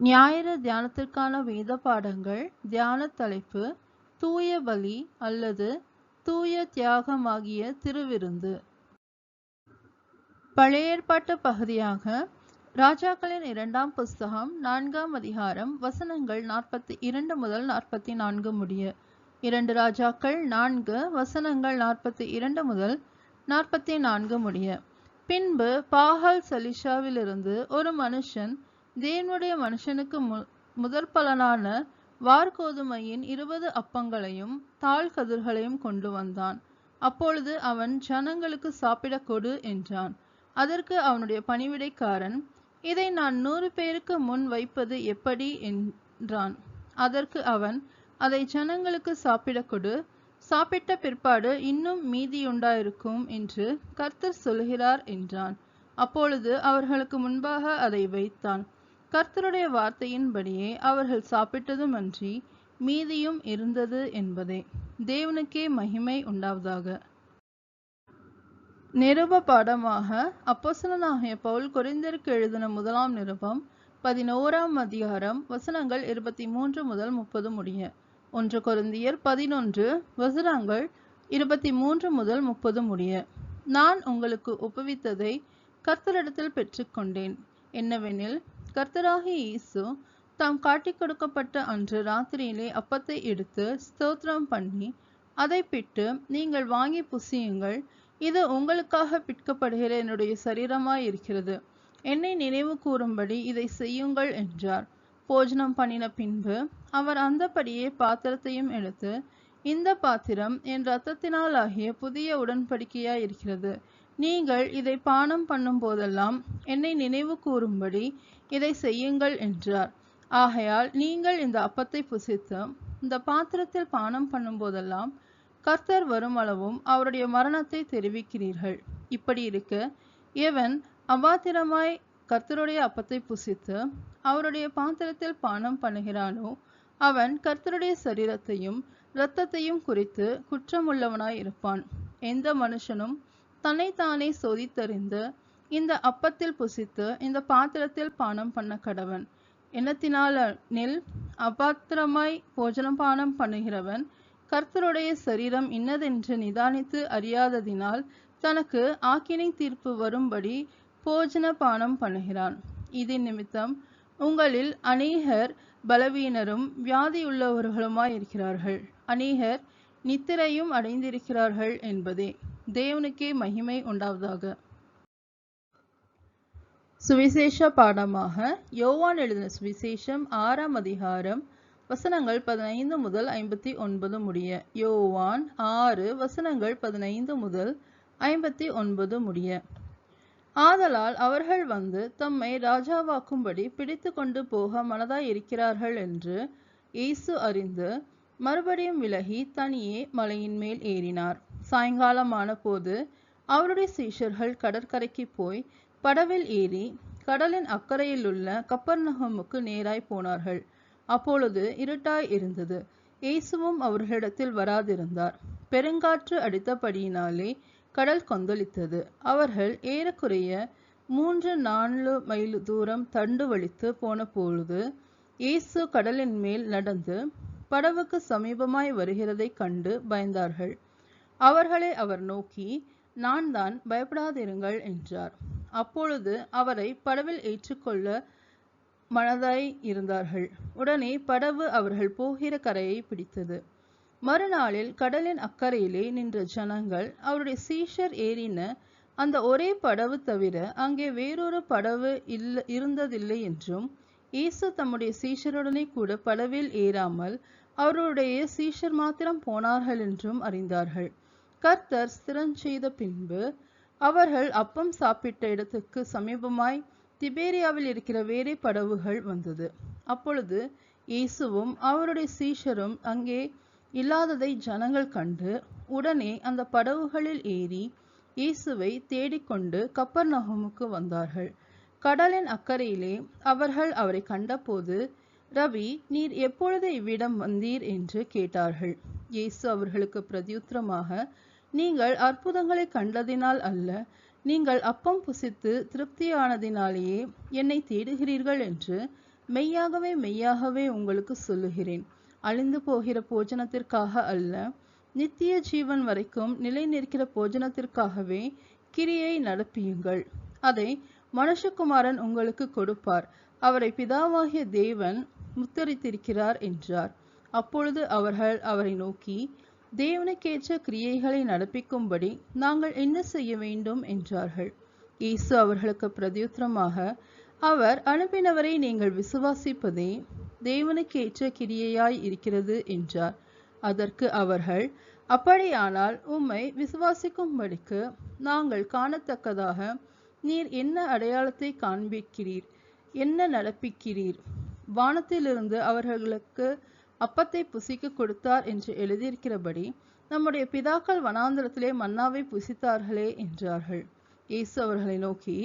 ஞாயிறு தியானத்திற்கான வேத பாடங்கள் தியான தலைப்பு தூய பலி அல்லது தூய தியாகமாகிய திருவிருந்து. பழைய ஏற்பாட்டு பகுதியாக ராஜாக்களின் இரண்டாம் புஸ்தகம் நான்காம் அதிகாரம் வசனங்கள் நாற்பத்தி இரண்டு முதல் நாற்பத்தி நான்கு முடிய இரண்டு ராஜாக்கள் நான்கு வசனங்கள் நாற்பத்தி இரண்டு முதல் நாற்பத்தி நான்கு முடிய. பின்பு பாகல் சலிஷாவிலிருந்து ஒரு மனுஷன் தேவனுடைய மனுஷனுக்கு மு முதற் பலனான வார்கோதுமையின் இருபது அப்பங்களையும் தாழ் கதிர்களையும் கொண்டு வந்தான். அப்பொழுது அவன் ஜனங்களுக்கு சாப்பிடக் கொடு என்றான். அதற்கு அவனுடைய பணிவிடைக்காரன் இதை நான் நூறு பேருக்கு முன் வைப்பது எப்படி? என்றான். அதற்கு அவன் அதை ஜனங்களுக்கு சாப்பிடக் கொடு. சாப்பிட்ட பிற்பாடு இன்னும் மீதியுண்டாயிருக்கும் என்று கர்த்தர் சொல்கிறார் என்றான். அப்பொழுது அவர்களுக்கு முன்பாக அதை வைத்தான். கர்த்தருடைய வார்த்தையின்படியே அவர்கள் சாப்பிட்டதும் அன்றி மீதியும் இருந்தது என்பதே. தேவனுக்கே மகிமை உண்டாவதாக. நிருப பாடமாக அப்போசனாகிய பவுல் கொரிந்திற்கு எழுதின முதலாம் நிருபம் பதினோராம் அதிகாரம் வசனங்கள் இருபத்தி மூன்று முதல் முப்பது முடிய. ஒன்று குருந்தியர் பதினொன்று வசனங்கள் இருபத்தி மூன்று முதல் முப்பது முடிய. நான் உங்களுக்கு ஒப்புவித்ததை கர்த்தரிடத்தில் பெற்றுக்கொண்டேன். என்னவெனில் கர்த்தராகிய இயேசு தாம் காட்டிக் கொடுக்கப்பட்ட அன்று ராத்திரியிலே அப்பத்தை எடுத்து ஸ்தோத்திரம் பண்ணி அதை பிட்டு நீங்கள் வாங்கி புசியுங்கள். இது உங்களுக்காக பிற்கப்படுகிற என்னுடைய சரீரமாய் இருக்கிறது. என்னை நினைவு கூறும்படி இதை செய்யுங்கள் என்றார். போஜனம் பண்ணின பின்பு அவர் அந்தபடியே பாத்திரத்தையும் எடுத்து இந்த பாத்திரம் என் இரத்தத்தினால் ஆகிய புதிய உடன்படிக்கையாய் இருக்கிறது நீங்கள் இதை பானம் பண்ணும் போதெல்லாம் என்னை நினைவு கூறும்படி இதை செய்யுங்கள் என்றார். ஆகையால் நீங்கள் இந்த அப்பத்தை புசித்து இந்த பாத்திரத்தில் பானம் பண்ணும் போதெல்லாம் கர்த்தர் வரும் அளவும் அவருடைய மரணத்தை தெரிவிக்கிறீர்கள். இப்படி இருக்க இவன் அபாத்திரமாய் கர்த்தருடைய அப்பத்தை புசித்து அவருடைய பாத்திரத்தில் பானம் பண்ணுகிறானோ அவன் கர்த்தருடைய சரீரத்தையும் இரத்தத்தையும் குறித்து குற்றமுள்ளவனாய் இருப்பான். எந்த மனுஷனும் தன்னைத்தானே சோதித்தறிந்து இந்த அப்பத்தில் புசித்து இந்த பாத்திரத்தில் பானம் பண்ண கடவன். எண்ணத்தினால நெல் அபாத்திரமாய் போஜனம் பானம் பண்ணுகிறவன் கர்த்தருடைய சரீரம் இன்னதென்று நிதானித்து அறியாததினால் தனக்கு ஆக்கினை தீர்ப்பு வரும்படி போஜன பானம் பண்ணுகிறான். இது நிமித்தம் உங்களில் அநேகர் பலவீனரும் வியாதியுள்ளவர்களுமாய் இருக்கிறார்கள் அநேகர் நித்திரையும் அடைந்திருக்கிறார்கள் என்பதே. தேவனுக்கே மகிமை உண்டாவதாக. சுவிசேஷ பாடமாக யோவான் எழுதின சுவிசேஷம் ஆறாம் அதிகாரம் வசனங்கள் பதினைந்து முதல் ஐம்பத்தி ஒன்பது முடிய யோவான் ஆறு வசனங்கள் பதினைந்து முதல் ஐம்பத்தி ஒன்பது முடிய. ஆதலால் அவர்கள் வந்து தம்மை ராஜாவாக்கும்படி பிடித்து கொண்டு போக மனதாய் இருக்கிறார்கள் என்று இயேசு அறிந்து மறுபடியும் விலகி தனியே மலையின் மேல் ஏறினார். சாயங்காலமான போது அவருடைய சீஷர்கள் கடற்கரைக்கு போய் படவில் ஏறி கடலின் அக்கறையில் உள்ள கப்பர்நகமுக்கு நேராய் போனார்கள். அப்பொழுது இருட்டாய் இருந்தது. இயேசுவும் அவர்களிடத்தில் வராதிருந்தார். பெருங்காற்று அடித்தபடியினாலே கடல் கொந்தளித்தது. அவர்கள் ஏறக்குறைய மூன்று நான்கு மைல் தூரம் தண்டு வலித்து போன பொழுது இயேசு கடலின் மேல் நடந்து படவுக்கு சமீபமாய் வருகிறதை கண்டு பயந்தார்கள். அவர்களை அவர் நோக்கி நான் தான் பயப்படாதிருங்கள் என்றார். அப்பொழுது அவரை படவில் ஏற்றுக்கொள்ள மனதாய் இருந்தார்கள். உடனே படவு அவர்கள் போகிற கரையை பிடித்தது. மறுநாளில் கடலின் அக்கறையிலே நின்ற ஜனங்கள் அவருடைய சீஷர் ஏறின அந்த ஒரே படவு தவிர அங்கே வேறொரு படவு இல்ல இருந்ததில்லை என்றும் இயேசு தம்முடைய சீஷருடனே கூட படவில் ஏறாமல் அவருடைய சீஷர் மாத்திரம் போனார்கள் என்றும் அறிந்தார்கள். கர்த்தர் ஸ்திரஞ்செய்த பின்பு அவர்கள் அப்பம் சாப்பிட்ட இடத்துக்கு சமீபமாய் திபேரியாவில் இருக்கிற வேறே படவுகள் வந்தது. அப்பொழுது இயேசுவும் அவருடைய சீஷரும் அங்கே இல்லாததை ஜனங்கள் கண்டு உடனே அந்த படவுகளில் ஏறி இயேசுவை தேடிக்கொண்டு கப்பர் நகமுக்கு வந்தார்கள். கடலின் அக்கறையிலே அவர்கள் அவரை கண்டபோது ரவி நீர் எப்பொழுது இவ்விடம் வந்தீர்? என்று கேட்டார்கள். இயேசு அவர்களுக்கு பிரதியுத்தரமாக நீங்கள் அற்புதங்களை கண்டதினால் அல்ல நீங்கள் அப்பம் புசித்து திருப்தியானதினாலேயே என்னை தேடுகிறீர்கள் என்று மெய்யாகவே மெய்யாகவே உங்களுக்கு சொல்லுகிறேன். அழிந்து போகிற போஜனத்திற்காக அல்ல நித்திய ஜீவன் வரைக்கும் நிலை நிற்கிற போஜனத்திற்காகவே கிரியை நடப்பியுங்கள். அதை மனுஷகுமாரன் உங்களுக்கு கொடுப்பார். அவரை பிதாவாகிய தேவன் முத்தரித்திருக்கிறார் என்றார். அப்பொழுது அவர்கள் அவரை நோக்கி தேவனுக்கேற்ற கிரியைகளை நடப்பிக்கும்படி நாங்கள் என்ன செய்ய வேண்டும் என்றார்கள். இயேசு அவர்களுக்கு பிரதியுத்தரமாக அவர் அனுப்பினவரை நீங்கள் விசுவாசிப்பதே தேவனுக்கேற்ற கிரியையாய் இருக்கிறது என்றார். அதற்கு அவர்கள் அப்படியானால் உம்மை விசுவாசிக்கும்படிக்கு நாங்கள் காணத்தக்கதாக நீர் என்ன அடையாளத்தை காண்பிக்கிறீர்? என்ன நடப்பிக்கிறீர்? வானத்திலிருந்து அவர்களுக்கு அப்பத்தை புசிக்க கொடுத்தார் என்று எழுதியிருக்கிறபடி நம்முடைய பிதாக்கள் வனாந்திரத்திலே மன்னாவை புசித்தார்களே என்றார்கள். இயேசு அவர்களை நோக்கி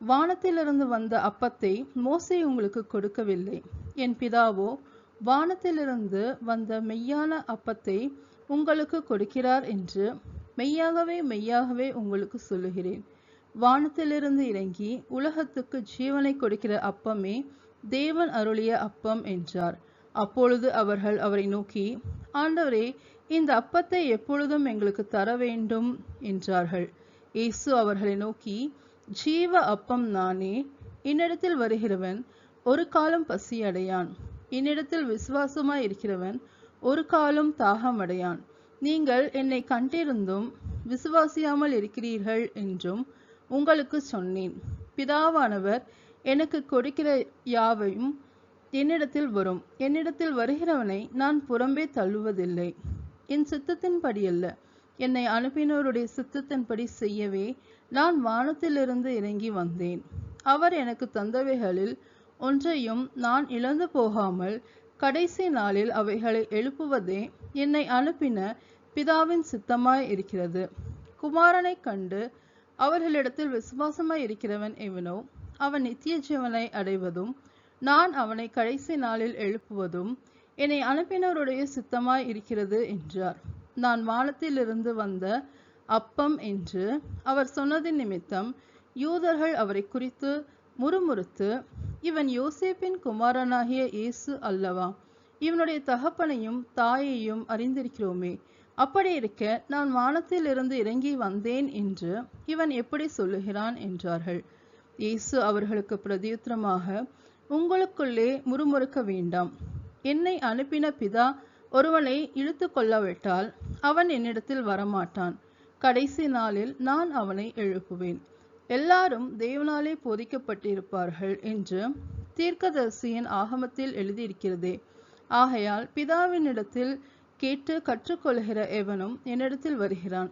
வானத்திலிருந்து வந்த அப்பத்தை மோசை உங்களுக்கு கொடுக்கவில்லை. என் பிதாவோ வானத்திலிருந்து வந்த மெய்யான அப்பத்தை உங்களுக்கு கொடுக்கிறார் என்று மெய்யாகவே மெய்யாகவே உங்களுக்கு சொல்லுகிறேன். வானத்திலிருந்து இறங்கி உலகத்துக்கு ஜீவனை கொடுக்கிற அப்பமே தேவன் அருளிய அப்பம் என்றார். அப்பொழுது அவர்கள் அவரை நோக்கி ஆண்டவரே இந்த அப்பத்தை எப்பொழுதும் எங்களுக்கு தர வேண்டும் என்றார்கள். இயேசு அவர்களை நோக்கி ஜீவ அப்பம் நானே என்னிடத்தில் வருகிறவன் ஒரு காலம் பசி அடையான். என்னிடத்தில் விசுவாசமாய் இருக்கிறவன் ஒரு காலம் தாகம் அடையான். நீங்கள் என்னை கண்டிருந்தும் விசுவாசியாமல் இருக்கிறீர்கள் என்றும் உங்களுக்கு சொன்னேன். பிதாவானவர் எனக்கு கொடுக்கிற யாவையும் என்னிடத்தில் வரும். என்னிடத்தில் வருகிறவனை நான் புறம்பே தள்ளுவதில்லை. என் சித்தத்தின்படி அல்ல. என்னை அனுப்பினோருடைய சித்தத்தின்படி செய்யவே நான் வானத்திலிருந்து இறங்கி வந்தேன். அவர் எனக்கு தந்தவைகளில் ஒன்றையும் நான் இழந்து போகாமல் கடைசி நாளில் அவைகளை எழுப்புவதே என்னை அனுப்பின பிதாவின் சித்தமாய் இருக்கிறது. குமாரனை கண்டு அவர்களிடத்தில் விசுவாசமாய் இருக்கிறவன் எவனோ அவன் நித்திய ஜீவனை அடைவதும் நான் அவனை கடைசி நாளில் எழுப்புவதும் என்னை அனுப்பினருடைய சித்தமாய் இருக்கிறது என்றார். நான் வானத்திலிருந்து வந்த அப்பம் என்று அவர் சொன்னதின் நிமித்தம் யூதர்கள் அவரை குறித்து முறுமுறுத்து இவன் யோசேப்பின் குமாரனாகிய இயேசு அல்லவா? இவனுடைய தகப்பனையும் தாயையும் அறிந்திருக்கிறோமே. அப்படி இருக்க நான் வானத்திலிருந்து இறங்கி வந்தேன் என்று இவன் எப்படி சொல்லுகிறான்? என்றார்கள். இயேசு அவர்களுக்கு பிரதியுத்தரமாக உங்களுக்குள்ளே முறுமுறுக்க வேண்டாம். என்னை அனுப்பின பிதா ஒருவனை இழுத்து கொள்ளவிட்டால் அவன் என்னிடத்தில் வரமாட்டான். கடைசி நாளில் நான் அவனை எழுப்புவேன். எல்லாரும் தேவனாலே போதிக்கப்பட்டிருப்பார்கள் என்று தீர்க்கதரிசியின் ஆகமத்தில் எழுதியிருக்கிறதே. ஆகையால் பிதாவினிடத்தில் கேட்டு கற்றுக்கொள்கிற எவனும் என்னிடத்தில் வருகிறான்.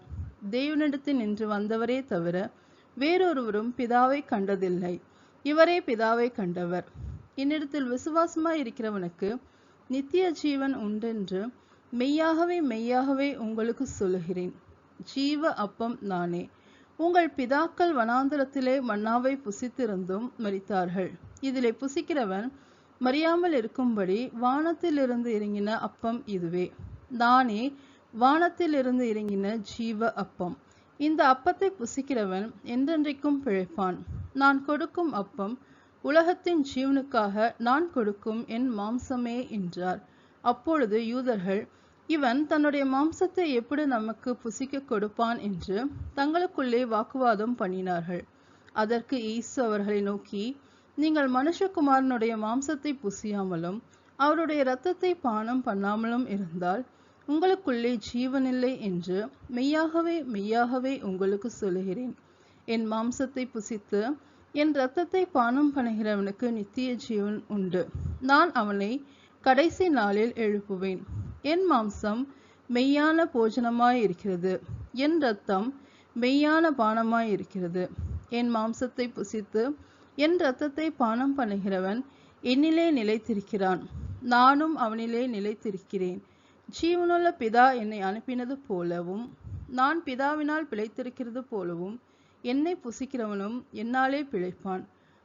தேவனிடத்தில் நின்று வந்தவரே தவிர வேறொருவரும் பிதாவை கண்டதில்லை. இவரே பிதாவை கண்டவர். என்னிடத்தில் விசுவாசமாய் இருக்கிறவனுக்கு நித்திய ஜீவன் உண்டென்று மெய்யாகவே மெய்யாகவே உங்களுக்கு சொல்லுகிறேன். ஜீவ அப்பம் நானே. உங்கள் பிதாக்கள் வனாந்திரத்திலே மன்னாவை புசித்திருந்தும் மரித்தார்கள். இதிலே புசிக்கிறவன் மறியாமல் இருக்கும்படி வானத்திலிருந்து இறங்கின அப்பம் இதுவே. நானே வானத்திலிருந்து இறங்கின ஜீவ அப்பம். இந்த அப்பத்தை புசிக்கிறவன் என்றென்றைக்கும் பிழைப்பான். நான் கொடுக்கும் அப்பம் உலகத்தின் ஜீவனுக்காக நான் கொடுக்கும் என் மாம்சமே என்றார். அப்பொழுது யூதர்கள் இவன் தன்னுடைய மாம்சத்தை எப்படி நமக்கு புசிக்க கொடுப்பான்? என்று தங்களுக்குள்ளே வாக்குவாதம் பண்ணினார்கள். அதற்கு ஈசு அவர்களை நோக்கி நீங்கள் மனுஷகுமாரனுடைய மாம்சத்தை புசியாமலும் அவருடைய இரத்தத்தை பானம் பண்ணாமலும் இருந்தால் உங்களுக்குள்ளே ஜீவனில்லை என்று மெய்யாகவே மெய்யாகவே உங்களுக்கு சொல்லுகிறேன். என் மாம்சத்தை புசித்து என் இரத்தத்தை பானம் பண்ணுகிறவனுக்கு நித்திய ஜீவன் உண்டு. நான் அவனை கடைசி நாளில் எழுப்புவேன். என் மாம்சம் மெய்யான போஜனமாய் இருக்கிறது என் இரத்தம் மெய்யான பானமாய் இருக்கிறது என் மாம்சத்தை புசித்து என் இரத்தத்தை பானம் பண்ணுகிறவன் என்னிலே நிலைத்திருக்கிறான். நானும் அவனிலே நிலைத்திருக்கிறேன். ஜீவனுள்ள பிதா என்னை அனுப்பினது போலவும் நான் பிதாவினால் பிழைத்திருக்கிறது போலவும் என்னை புசிக்கிறவனும் என்னாலே பிழைப்பான்.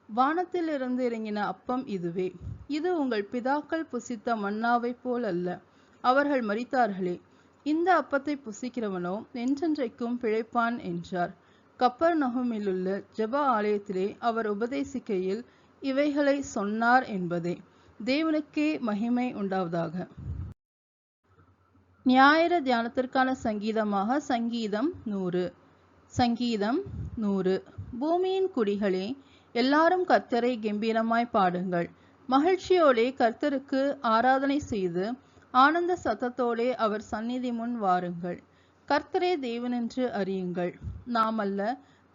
வானத்திலிருந்து இறங்கின அப்பம் இதுவே. இது உங்கள் பிதாக்கள் புசித்த மன்னாவைப் போல் அல்ல அவர்கள் மறித்தார்களே இந்த அப்பத்தை புசிக்கிறவனோ என்றென்றைக்கும் பிழைப்பான் என்றார். கப்பர் நகுமிலுள்ள ஜப ஆலயத்திலே அவர் உபதேசிக்கையில் இவைகளை சொன்னார் என்பதே. தேவனுக்கே மகிமை உண்டாவதாக. ஞாயிறு தியானத்திற்கான சங்கீதமாக சங்கீதம் நூறு. சங்கீதம் நூறு. பூமியின் குடிகளே எல்லாரும் கர்த்தரை கம்பீரமாய் பாடுங்கள். மகிழ்ச்சியோடே கர்த்தருக்கு ஆராதனை செய்து ஆனந்த சத்தத்தோடே அவர் சந்நிதி முன் வாருங்கள். கர்த்தரே தேவனென்று அறியுங்கள். நாம் அல்ல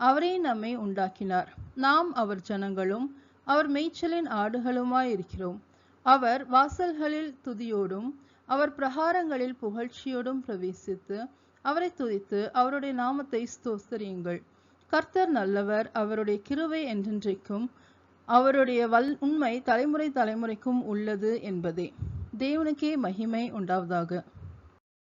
அவரே நம்மை உண்டாக்கினார். நாம் அவர் ஜனங்களும் அவர் மேய்ச்சலின் ஆடுகளுமாய் இருக்கிறோம் அவர் வாசல்களில் துதியோடும் அவர் பிரகாரங்களில் புகழ்ச்சியோடும் பிரவேசித்து அவரை துதித்து அவருடைய நாமத்தை ஸ்தோஸ்தரியுங்கள். கர்த்தர் நல்லவர் அவருடைய கிருவை என்றென்றைக்கும் அவருடைய வல் உண்மை தலைமுறை தலைமுறைக்கும் உள்ளது என்பதே. தேவனுக்கே மகிமை உண்டாவதாக.